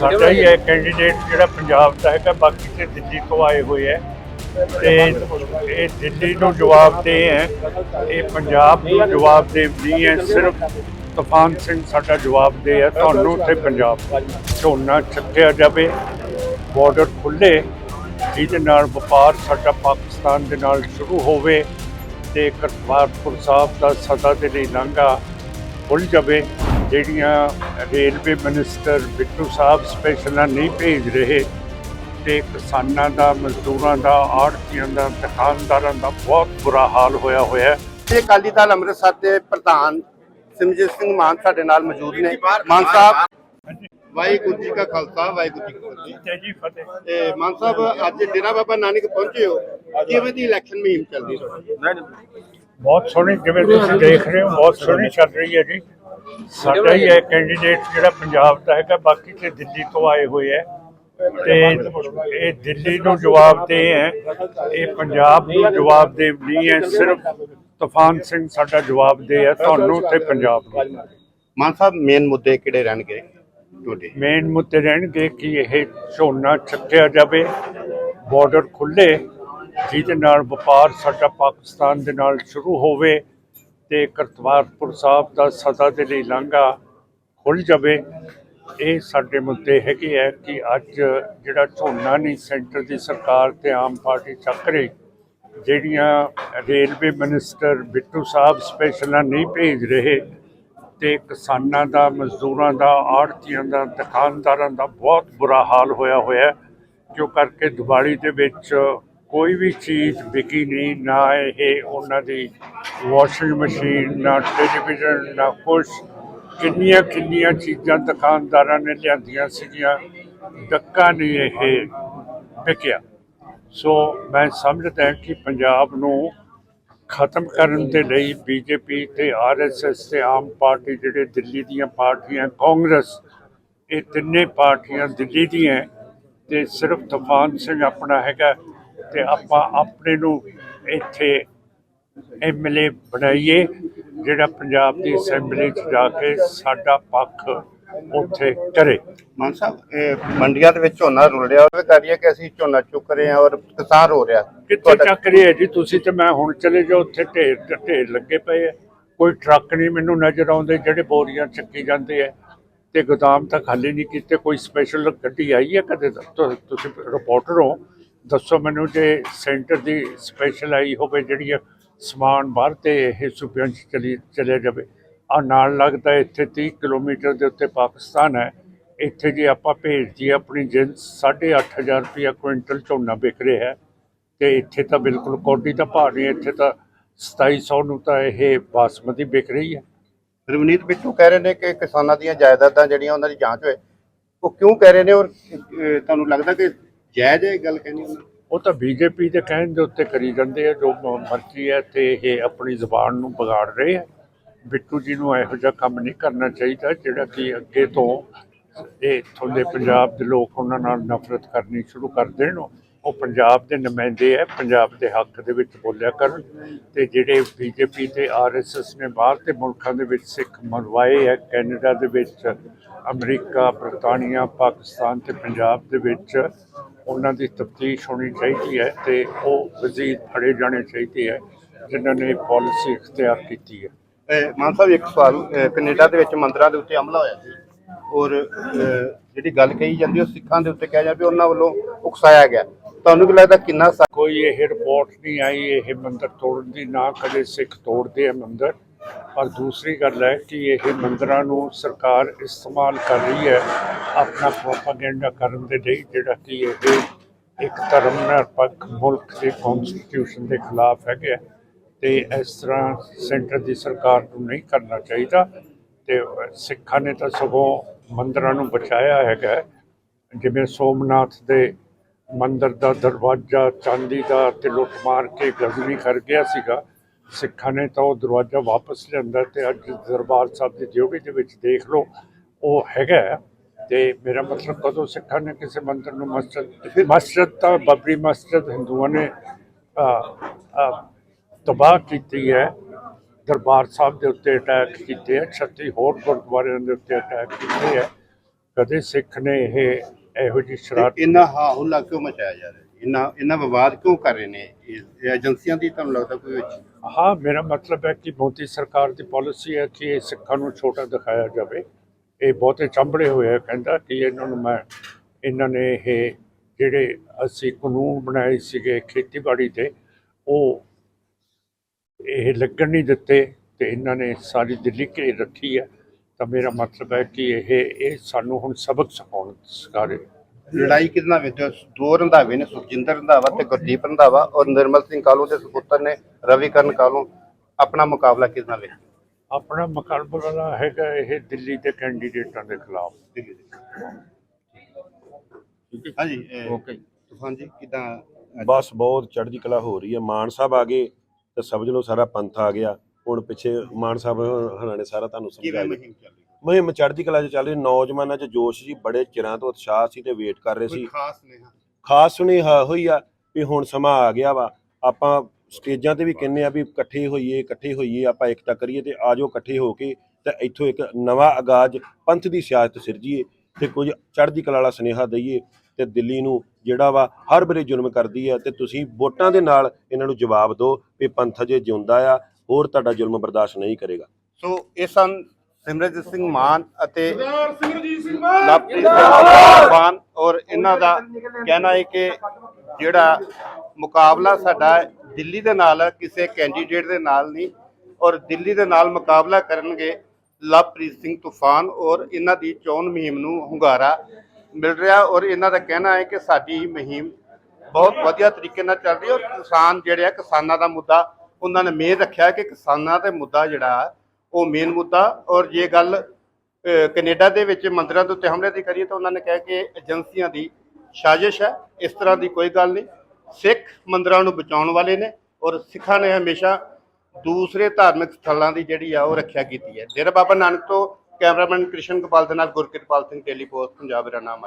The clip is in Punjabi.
ਸਾਡਾ ਹੀ ਹੈ ਕੈਂਡੀਡੇਟ ਜਿਹੜਾ ਪੰਜਾਬ ਦਾ ਹੈਗਾ, ਬਾਕੀ ਤੇ ਦਿੱਲੀ ਤੋਂ ਆਏ ਹੋਏ ਹੈ। ਤੇ ਇਹ ਦਿੱਲੀ ਨੂੰ ਜਵਾਬ ਦੇ ਹੈ। ਇਹ ਪੰਜਾਬ ਨੂੰ ਜਵਾਬ ਦੇ ਨਹੀਂ ਹੈ, ਸਿਰਫ ਤੂਫਾਨ ਸਿੰਘ ਸਾਡਾ ਜਵਾਬ ਦੇ ਹੈ ਤੁਹਾਨੂੰ ਤੇ ਪੰਜਾਬ ਝੋਨਾ ਚੱਕਿਆ ਜਾਵੇ ਬਾਰਡਰ ਖੁੱਲੇ ਜਿਹਦੇ ਨਾਲ ਵਪਾਰ ਸਾਡਾ ਪਾਕਿਸਤਾਨ ਦੇ ਨਾਲ ਸ਼ੁਰੂ ਹੋਵੇ ਤੇ ਕਰਤਾਰਪੁਰ ਸਾਹਿਬ ਦਾ ਸਦਾ ਦੇ ਲਈ ਲਾਂਘਾ ਖੁੱਲ ਜਾਵੇ। ਜਿਹੜੀਆਂ ਰੇਲਵੇ ਮਿਨਿਸਟਰ ਬਿੱਟੂ ਸਾਹਿਬ ਸਪੈਸ਼ਲਾਂ ਨਹੀਂ ਭੇਜ ਰਹੇ ਤੇ ਕਿਸਾਨਾਂ ਦਾ ਮਜ਼ਦੂਰਾਂ ਦਾ ਆੜ੍ਹਤੀਆਂ ਦਾ ਦੁਕਾਨਦਾਰਾਂ ਦਾ ਬਹੁਤ ਬੁਰਾ ਹਾਲ ਹੋਇਆ ਹੋਇਆ ਹੈ। ਇਹ ਅਕਾਲੀ ਦਲ ਅੰਮ੍ਰਿਤਸਰ ਦੇ ਪ੍ਰਧਾਨ ਸਿਮਰਜੀਤ ਸਿੰਘ ਮਾਨ ਸਾਡੇ ਨਾਲ ਮੌਜੂਦ ਨੇ। ਮਾਨ ਸਾਹਿਬ। ਵਾਹਿਗੁਰੂ ਜੀ ਕਾ ਖਾਲਸਾ ਵਾਹਿਗੁਰੂ ਜੀ ਕੀ ਫਤਿਹ। ਤੇ ਜੀ ਫਤਿਹ। ਤੇ ਮਾਨ ਸਾਹਿਬ ਅੱਜ ਡੇਰਾ ਬਾਬਾ ਨਾਨਕ ਪਹੁੰਚੇ ਹੋ। ਕਿਵੇਂ ਦੀ ਇਲੈਕਸ਼ਨ ਮੁਹਿੰਮ ਚੱਲਦੀ ਤੁਹਾਡੀ? ਬਹੁਤ ਸੋਹਣੀ ਜਿਵੇਂ ਤੁਸੀਂ ਦੇਖ ਰਹੇ ਹੋ ਬਹੁਤ ਸੋਹਣੀ ਚੱਲ ਰਹੀ ਹੈ ਜੀ। ਸਾਡਾ ਹੀ ਹੈ ਕੈਂਡੀਡੇਟ ਜਿਹੜਾ ਪੰਜਾਬ ਦਾ ਹੈਗਾ ਬਾਕੀ ਤੇ ਦਿੱਲੀ ਤੋਂ ਆਏ ਹੋਏ ਹੈ। ਤੇ ਇਹ ਦਿੱਲੀ ਨੂੰ ਜਵਾਬ ਦੇ ਹੈ। ਇਹ ਪੰਜਾਬ ਨੂੰ ਜਵਾਬ ਦੇ ਨਹੀਂ ਹੈ। ਸਿਰਫ ਤੂਫਾਨ ਸਿੰਘ ਸਾਡਾ ਜਵਾਬ ਦੇ ਹੈ। ਤੁਹਾਨੂੰ ਤੇ ਪੰਜਾਬ ਨੂੰ। ਮਾਨ ਸਾਹਿਬ ਮੇਨ ਮੁੱਦੇ ਕਿਹੜੇ ਰਹਿਣਗੇ ਤੁਹਾਡੇ? ਮੇਨ ਮੁੱਦੇ ਰਹਿਣਗੇ ਕਿ ਇਹ ਝੋਨਾ ਚੱਕਿਆ ਜਾਵੇ ਬਾਰਡਰ ਖੁੱਲੇ ਜਿਹਦੇ ਨਾਲ ਵਪਾਰ ਸਾਡਾ ਪਾਕਿਸਤਾਨ ਦੇ ਨਾਲ ਸ਼ੁਰੂ ਹੋਵੇ ਤੇ ਕਰਤਾਰਪੁਰ ਸਾਹਿਬ ਦਾ ਸਦਾ ਦੇ ਲਈ ਲਾਂਘਾ ਖੁੱਲ ਜਾਵੇ। ਇਹ ਸਾਡੇ ਮੁੱਦੇ ਹੈਗੇ ਹੈ ਕਿ ਅੱਜ ਜਿਹੜਾ ਝੋਨਾ ਨਹੀਂ ਸੈਂਟਰ ਦੀ ਸਰਕਾਰ ਤੇ ਆਮ ਪਾਰਟੀ ਚੱਕ ਰਹੀ, ਜਿਹੜੀਆਂ ਰੇਲਵੇ ਮਿਨਿਸਟਰ ਬਿੱਟੂ ਸਾਹਿਬ ਸਪੈਸ਼ਲਾਂ ਨਹੀਂ ਭੇਜ ਰਹੇ ਤੇ ਕਿਸਾਨਾਂ ਦਾ, ਮਜ਼ਦੂਰਾਂ ਦਾ, ਆੜਤੀਆਂ ਦਾ, ਦੁਕਾਨਦਾਰਾਂ ਦਾ ਬਹੁਤ ਬੁਰਾ ਹਾਲ ਹੋਇਆ ਹੋਇਆ, ਜੋ ਕਰਕੇ ਦੀਵਾਲੀ ਦੇ ਵਿੱਚ ਕੋਈ ਵੀ ਚੀਜ਼ ਵਿਕੀ ਨਹੀਂ, ਨਾ ਇਹ ਉਹਨਾਂ ਦੀ ਵਾਸ਼ਿੰਗ ਮਸ਼ੀਨ ਨਾ ਟੈਲੀਵਿਜ਼ਨ ਨਾ ਕੁਛ। ਕਿੰਨੀਆਂ ਕਿੰਨੀਆਂ ਚੀਜ਼ਾਂ ਦੁਕਾਨਦਾਰਾਂ ਨੇ ਲਿਆਂਦੀਆਂ ਸੀਗੀਆਂ, ਡੱਕਾ ਨਹੀਂ ਇਹ ਵਿਕਿਆ। ਸੋ ਮੈਂ ਸਮਝਦਾ ਕਿ ਪੰਜਾਬ ਨੂੰ ਖਤਮ ਕਰਨ ਦੇ ਲਈ ਬੀਜੇਪੀ ਤੇ ਆਰਐਸਐਸ ਤੇ ਆਮ ਪਾਰਟੀ ਜਿਹੜੇ ਦਿੱਲੀ ਦੀਆਂ ਪਾਰਟੀਆਂ, ਕਾਂਗਰਸ, ਇਹ ਤਿੰਨੇ ਪਾਰਟੀਆਂ ਦਿੱਲੀ ਦੀਆਂ ਤੇ ਸਿਰਫ ਤੂਫਾਨ ਸਿੰਘ ਆਪਣਾ ਹੈਗਾ। ਤੇ ਆਪਾਂ ਆਪਣੇ ਨੂੰ ਇੱਥੇ ਐਮਐਲਏ ਬਣਾਈਏ ਜਿਹੜਾ ਪੰਜਾਬ ਦੀ ਅਸੈਂਬਲੀ 'ਚ ਜਾ ਕੇ ਸਾਡਾ ਪੱਖ ਉੱਥੇ ਕਰੇ ਮਾਨ ਸਾਹਿਬ ਇਹ ਮੰਡੀਆਂ ਦੇ ਵਿੱਚ ਝੋਨਾ ਰੁਲ ਰਿਹਾ ਉਹ ਕਰ ਰਹੀ ਹੈ ਕਿ ਅਸੀਂ ਝੋਨਾ ਚੁੱਕ ਰਹੇ ਹਾਂ ਔਰ ਕਿਸਾਨ ਹੋ ਰਿਹਾ? ਕਿੱਥੇ ਤੁਹਾਡਾ- ਚੱਕ ਰਹੀ ਹੈ ਜੀ ਤੁਸੀਂ ਤੇ ਮੈਂ ਹੁਣ ਚਲੇ ਜਾਓ ਉੱਥੇ ਢੇਰ ਢੇਰ ਲੱਗੇ ਪਏ ਆ। ਕੋਈ ਟਰੱਕ ਨਹੀਂ ਮੈਨੂੰ ਨਜ਼ਰ ਆਉਂਦੇ ਜਿਹੜੇ ਬੋਰੀਆਂ ਚੱਕੀ ਜਾਂਦੇ ਆ। ਤੇ ਗੋਦਾਮ ਤਾਂ ਖਾਲੀ ਨਹੀਂ ਕੀਤੇ ਕੋਈ ਸਪੈਸ਼ਲ ਗੱਡੀ ਆਈ ਹੈ ਕਦੇ? ਤੁ- ਤੁਸੀਂ ਰਿਪੋਰਟਰ ਹੋ। ਦੱਸੋ ਮੈਨੂੰ ਜੇ ਸੈਂਟਰ ਦੀ ਸਪੈਸ਼ਲ ਆਈ ਹੋਵੇ ਜਿਹੜੀ ਸਮਾਨ ਬਾਹਰ ਤੇ ਇਹ ਸੂਬਿਆਂ 'ਚ ਚਲੀ ਚਲੇ ਜਾਵੇ। ਆ ਨਾਲ ਲੱਗਦਾ ਇੱਥੇ 30 ਕਿਲੋਮੀਟਰ ਦੇ ਉੱਤੇ ਪਾਕਿਸਤਾਨ ਹੈ। ਇੱਥੇ ਜੇ ਆਪਾਂ ਭੇਜ ਦਈਏ ਆਪਣੀ ਜਿੰਸ 8500 ਰੁਪਇਆ ਕੁਇੰਟਲ ਝੋਨਾ ਵਿਕ ਰਿਹਾ ਹੈ। ਤੇ ਇੱਥੇ ਤਾਂ ਬਿਲਕੁਲ ਕੋਡੀ ਦਾ ਭਾਅ ਨਹੀਂ, ਇੱਥੇ ਤਾਂ 2700 ਨੂੰ ਤਾਂ ਇਹ ਬਾਸਮਤੀ ਵਿਕ ਰਹੀ ਹੈ। ਰਵਨੀਤ ਬਿੱਟੂ ਕਹਿ ਰਹੇ ਨੇ ਕਿ ਕਿਸਾਨਾਂ ਦੀਆਂ ਜਾਇਦਾਦਾਂ ਜਿਹੜੀਆਂ ਉਹਨਾਂ ਦੀ ਜਾਂਚ ਹੋਏ, ਉਹ ਕਿਉਂ ਕਹਿ ਰਹੇ ਨੇ ਔਰ ਤੁਹਾਨੂੰ ਲੱਗਦਾ ਕਿ ਜਾਇਜ਼ ਹੈ ਇਹ ਗੱਲ ਕਹਿਣੀ ਉਹਨਾਂ ਨੇ? ਉਹ ਤਾਂ ਬੀਜੇਪੀ ਦੇ ਕਹਿਣ ਦੇ ਉੱਤੇ ਕਰੀ ਜਾਂਦੇ ਆ, ਜੋ ਮ- ਮਰਜ਼ੀ ਹੈ ਤੇ ਇਹ ਆਪਣੀ ਜ਼ੁਬਾਨ ਨੂੰ ਵਿਗਾੜ ਰਹੇ ਆ। ਬਿੱਟੂ ਜੀ ਨੂੰ ਇਹੋ ਜਿਹਾ ਕੰਮ ਨਹੀਂ ਕਰਨਾ ਚਾਹੀਦਾ, ਜਿਹੜਾ ਕਿ ਅੱਗੇ ਤੋਂ ਇਹ ਇੱਥੋਂ ਦੇ ਪੰਜਾਬ ਦੇ ਲੋਕ ਉਹਨਾਂ ਨਾਲ ਨਫ਼ਰਤ ਕਰਨੀ ਸ਼ੁਰੂ ਕਰ ਦੇਣ। ਉਹ ਪੰਜਾਬ ਦੇ ਨੁਮਾਇੰਦੇ ਹੈ ਪੰਜਾਬ ਦੇ ਹੱਕ ਦੇ ਵਿੱਚ ਬੋਲਿਆ ਕਰਨ। ਤੇ ਜਿਹੜੇ ਬੀਜੇਪੀ ਤੇ ਆਰਐਸਐਸ ਨੇ ਬਾਹਰ ਦੇ ਮੁਲਕਾਂ ਦੇ ਵਿੱਚ ਸਿੱਖ ਮਰਵਾਏ ਹੈ ਕੈਨੇਡਾ ਦੇ ਵਿੱਚ ਅਮਰੀਕਾ, ਬਰਤਾਨੀਆ, ਪਾਕਿਸਤਾਨ ਤੇ ਪੰਜਾਬ ਦੇ ਵਿੱਚ ਉਹਨਾਂ ਦੀ ਤਫਤੀਸ਼ ਹੋਣੀ ਚਾਹੀਦੀ ਹੈ ਤੇ ਉਹ ਵਜ਼ੀਰ ਫੜੇ ਜਾਣੇ ਚਾਹੀਦੇ ਹੈ ਜਿਨ੍ਹਾਂ ਨੇ ਪਾਲਿਸੀ ਇਖਤਿਆਰ ਕੀਤੀ ਹੈ। ਮਾਨ ਸਾਹਿਬ ਇੱਕ ਸਵਾਲ ਕੈਨੇਡਾ ਦੇ ਵਿੱਚ ਮੰਦਰਾਂ ਦੇ ਉੱਤੇ ਹਮਲਾ ਹੋਇਆ ਸੀ ਔਰ ਜਿਹੜੀ ਗੱਲ ਕਹੀ ਜਾਂਦੀ ਉਹ ਸਿੱਖਾਂ ਦੇ ਉੱਤੇ ਕਿਹਾ ਜਾਂਦਾ ਵੀ ਉਹਨਾਂ ਵੱਲੋਂ ਉਕਸਾਇਆ ਗਿਆ। ਤੁਹਾਨੂੰ ਕੀ ਲੱਗਦਾ ਕਿੰਨਾ ਕੋਈ ਇਹ ਰਿਪੋਰਟ ਨਹੀਂ ਆਈ ਇਹ ਮੰਦਰ ਤੋੜਨ ਦੀ ਨਾ ਕਦੇ ਸਿੱਖ ਤੋੜਦੇ ਆ ਮੰਦਰ। ਪਰ ਦੂਸਰੀ ਗੱਲ ਹੈ ਕਿ ਇਹ ਮੰਦਰਾਂ ਨੂੰ ਸਰਕਾਰ ਇਸਤੇਮਾਲ ਕਰ ਰਹੀ ਹੈ ਆਪਣਾ ਪ੍ਰੋਪਾਗੈਂਡਾ ਕਰਨ ਦੇ ਲਈ, ਜਿਹੜਾ ਕਿ ਇਹ ਇੱਕ ਧਰਮ ਨਿਰਪੱਖ ਮੁਲਕ ਦੇ ਕਨਸਟੀਟਿਊਸ਼ਨ ਦੇ ਖਿਲਾਫ ਹੈਗਾ ਤੇ ਇਸ ਤਰ੍ਹਾਂ ਸੈਂਟਰ ਦੀ ਸਰਕਾਰ ਨੂੰ ਨਹੀਂ ਕਰਨਾ ਚਾਹੀਦਾ ਤੇ ਸਿੱਖਾਂ ਨੇ ਤਾਂ ਸਗੋਂ ਮੰਦਰਾਂ ਨੂੰ ਬਚਾਇਆ ਹੈਗਾ ਜਿਵੇਂ ਸੋਮਨਾਥ ਦੇ ਮੰਦਰ ਦਾ ਦਰਵਾਜ਼ਾ, ਚਾਂਦੀ ਦਾ ਤੇ ਲੁੱਟ ਮਾਰ ਕੇ ਗਜ਼ਨੀ ਕਰ ਗਿਆ ਸੀਗਾ। ਸਿੱਖਾਂ ਨੇ ਤਾਂ ਉਹ ਦਰਵਾਜ਼ਾ ਵਾਪਸ ਲਿਆਂਦਾ ਤੇ ਅੱਜ ਦਰਬਾਰ ਸਾਹਿਬ ਦੀ ਡਿਊਟੀ ਦੇ ਵਿੱਚ ਦੇਖ ਲਓ ਉਹ ਹੈਗਾ। ਤੇ ਮੇਰਾ ਮਤਲਬ ਕਦੋਂ ਸਿੱਖਾਂ ਨੇ ਕਿਸੇ ਮੰਦਰ ਨੂੰ ਮਸਜਿਦ ਮਸਜਿਦ ਤਾਂ ਬਬਰੀ ਮਸਜਿਦ ਹਿੰਦੂਆਂ ਨੇ ਤਬਾਹ ਕੀਤੀ ਹੈ। ਦਰਬਾਰ ਸਾਹਿਬ ਦੇ ਉੱਤੇ ਅਟੈਕ ਕੀਤੇ ਹੈ 36 ਹੋਰ ਗੁਰਦੁਆਰਿਆਂ ਦੇ ਉੱਤੇ ਅਟੈਕ ਕੀਤੇ ਹੈ। ਕਦੇ ਸਿੱਖ ਨੇ ਇਹ ਇਹੋ ਜਿਹੀ ਸ਼ਰਾਰਤ ਇੰਨਾ ਹਾਹੁਲਾ ਕਿਉਂ ਮਚਾਇਆ ਜਾ ਰਿਹਾ ਇਹਨਾਂ ਇਹਨਾਂ ਵਿਵਾਦ ਕਿਉਂ ਕਰ ਰਹੇ ਨੇ? ਇਹ ਏਜੰਸੀਆਂ ਦੀ ਤੁਹਾਨੂੰ ਲੱਗਦਾ ਕੋਈ ਵਿੱਚ? ਹਾਂ, ਮੇਰਾ ਮਤਲਬ ਹੈ ਕਿ ਮੋਦੀ ਸਰਕਾਰ ਦੀ ਪਾਲਿਸੀ ਹੈ ਕਿ ਇਹ ਸਿੱਖਾਂ ਨੂੰ ਛੋਟਾ ਦਿਖਾਇਆ ਜਾਵੇ। ਇਹ ਬਹੁਤੇ ਚੰਬੜੇ ਹੋਏ ਆ ਕਹਿੰਦਾ ਕਿ ਇਹਨਾਂ ਨੂੰ ਮੈਂ, ਇਹਨਾਂ ਨੇ ਇਹ ਜਿਹੜੇ ਅਸੀਂ ਕਾਨੂੰਨ ਬਣਾਏ ਸੀਗੇ ਖੇਤੀਬਾੜੀ ਦੇ, ਉਹ ਇਹ ਲੱਗਣ ਨਹੀਂ ਦਿੱਤੇ ਤੇ ਇਹਨਾਂ ਨੇ ਸਾਰੀ ਦਿੱਲੀ ਘੇਰ ਰੱਖੀ ਹੈ। ਤਾਂ ਮੇਰਾ ਮਤਲਬ ਹੈ ਕਿ ਇਹ ਇਹ ਸਾਨੂੰ ਹੁਣ ਸਬਕ ਸਿਖਾਉਣ ਸਿਖਾ ਰਹੇ ਲੜਾਈ ਵੇਖਦੇ ਹੋ ਦੋ ਰੰਧਾਵੇ ਨੇ ਸੁਖਜਿੰਦਰ ਰੰਧਾਵਾ ਤੇ ਗੁਰਦੀਪ ਰੰਧਾਵਾ ਔਰ ਨਿਰਮਲ ਸਿੰਘ ਕਾਲੂ ਦੇ ਸੁਪੁੱਤਰ ਨੇ ਰਵੀਕਰਨ ਕਾਲੂ ਆਪਣਾ ਮੁਕਾਬਲਾ ਕਿਹਦੇ ਨਾਲ ਵੇਖਦੇ ਆਪਣਾ ਮੁਕਾਬਲਾ ਹੈਗਾ ਇਹ ਦਿੱਲੀ ਦੇ ਕੈਂਡੀਡੇਟਾਂ ਦੇ ਖਿਲਾਫ। ਹਾਂਜੀ ਓਕੇ। ਤੂਫਾਨ ਜੀ ਕਿਦਾਂ ਬਸ ਬਹੁਤ ਚੜ੍ਹਦੀ ਕਲਾ ਹੋ ਰਹੀ ਹੈ। ਮਾਨ ਸਾਹਿਬ ਆ ਗਏ ਤੇ ਸਮਝ ਲਓ ਸਾਰਾ ਪੰਥ ਆ ਗਿਆ। ਹੁਣ ਪਿੱਛੇ ਮਾਨ ਸਾਹਿਬ ਹਣਾ ਨੇ ਸਾਰਾ ਤੁਹਾਨੂੰ ਸਮਝਾਇਆ। ਮੁਹਿੰਮ ਚੜ੍ਹਦੀ ਕਲਾ 'ਚ ਚੱਲ ਰਹੀ ਨੌਜਵਾਨਾਂ 'ਚ ਜੋਸ਼ ਜੀ ਬੜੇ ਚਿਰਾਂ ਤੋਂ ਉਤਸ਼ਾਹ ਸੀ ਤੇ ਵੇਟ ਕਰ ਰਹੇ ਸੀ। ਖਾਸ ਨਹੀਂ ਖਾਸ ਸੁਨੇਹਾ ਹੋਈ ਆ ਵੀ ਹੁਣ ਸਮਾਂ ਆ ਗਿਆ ਵਾ ਆਪਾਂ ਸਟੇਜਾਂ ਤੇ ਵੀ ਕਹਿੰਨੇ ਆ ਵੀ ਇਕੱਠੇ ਹੋਈਏ ਇਕੱਠੇ ਹੋਈਏ ਆਪਾਂ ਇਕਤਾ ਕਰੀਏ ਤੇ ਆਜੋ ਇਕੱਠੇ ਹੋ ਕੇ ਤੇ ਇੱਥੋਂ ਇੱਕ ਨਵਾਂ ਆਗਾਜ਼ ਪੰਥ ਦੀ ਸਿਆਸਤ ਸਿਰਜੀਏ ਤੇ ਕੁਝ ਚੜ੍ਹਦੀ ਕਲਾ ਵਾਲਾ ਸੁਨੇਹਾ ਦਈਏ ਤੇ ਦਿੱਲੀ ਨੂੰ ਜਿਹੜਾ ਵਾ ਹਰ ਬਰੇ ਜ਼ੁਲਮ ਕਰਦੀ ਆ ਤੇ ਤੁਸੀਂ ਵੋਟਾਂ ਦੇ ਨਾਲ ਇਹਨਾਂ ਨੂੰ ਜਵਾਬ ਦਿਓ ਵੀ ਪੰਥ ਜੇ ਜਿਉਂਦਾ ਆ ਹੋਰ ਤੁਹਾਡਾ ਜ਼ੁਲਮ ਬਰਦਾਸ਼ਤ ਨਹੀਂ ਕਰੇਗਾ। ਸੋ ਇਹ ਸਨ ਸਿਮਰਜੀਤ ਸਿੰਘ ਮਾਨ ਅਤੇ ਲਵਪ੍ਰੀਤ ਸਿੰਘ ਮਾਨ ਔਰ ਇਹਨਾਂ ਦਾ ਕਹਿਣਾ ਹੈ ਕਿ ਜਿਹੜਾ ਮੁਕਾਬਲਾ ਸਾਡਾ ਦਿੱਲੀ ਦੇ ਨਾਲ ਕਿਸੇ ਕੈਂਡੀਡੇਟ ਦੇ ਨਾਲ ਨਹੀਂ। ਔਰ ਦਿੱਲੀ ਦੇ ਨਾਲ ਮੁਕਾਬਲਾ ਕਰਨਗੇ ਲਵਪ੍ਰੀਤ ਸਿੰਘ ਤੂਫਾਨ ਔਰ ਇਹਨਾਂ ਦੀ ਚੋਣ ਮੁਹਿੰਮ ਨੂੰ ਹੁੰਗਾਰਾ ਮਿਲ ਰਿਹਾ ਔਰ ਇਹਨਾਂ ਦਾ ਕਹਿਣਾ ਹੈ ਕਿ ਸਾਡੀ ਮੁਹਿੰਮ ਬਹੁਤ ਵਧੀਆ ਤਰੀਕੇ ਨਾਲ ਚੱਲ ਰਹੀ ਔਰ ਕਿਸਾਨ ਜਿਹੜੇ ਆ ਕਿਸਾਨਾਂ ਦਾ ਮੁੱਦਾ ਉਹਨਾਂ ਨੇ ਮੇਨ ਰੱਖਿਆ ਕਿ ਕਿਸਾਨਾਂ ਦੇ ਮੁੱਦਾ ਜਿਹੜਾ ਉਹ ਮੇਨ ਮੁੱਦਾ ਔਰ ਜੇ ਗੱਲ ਅਹ, ਕੈਨੇਡਾ ਦੇ ਵਿੱਚ ਮੰਦਰਾਂ ਦੇ ਉੱਤੇ ਹਮਲੇ ਦੀ ਕਰੀਏ ਤਾਂ ਉਹਨਾਂ ਨੇ ਕਿਹਾ ਕਿ ਏਜੰਸੀਆਂ ਦੀ ਸਾਜ਼ਿਸ਼ ਹੈ ਇਸ ਤਰ੍ਹਾਂ ਦੀ ਕੋਈ ਗੱਲ ਨਹੀਂ। ਸਿੱਖ ਮੰਦਰਾਂ ਨੂੰ ਬਚਾਉਣ ਵਾਲੇ ਨੇ ਔਰ ਸਿੱਖਾਂ ਨੇ ਹਮੇਸ਼ਾ ਦੂਸਰੇ ਧਾਰਮਿਕ ਸਥਲਾਂ ਦੀ ਜਿਹੜੀ ਆ ਉਹ ਰੱਖਿਆ ਕੀਤੀ ਹੈ। ਡੇਰਾ ਬਾਬਾ ਨਾਨਕ ਤੋਂ ਕੈਮਰਾਮੈਨ ਕ੍ਰਿਸ਼ਨ ਗੋਪਾਲ ਦੇ ਨਾਲ ਗੁਰਕਿਰਪਾਲ ਸਿੰਘ ਟੈਲੀਪੋਸਟ ਪੰਜਾਬ ਦਾ ਨਾਮ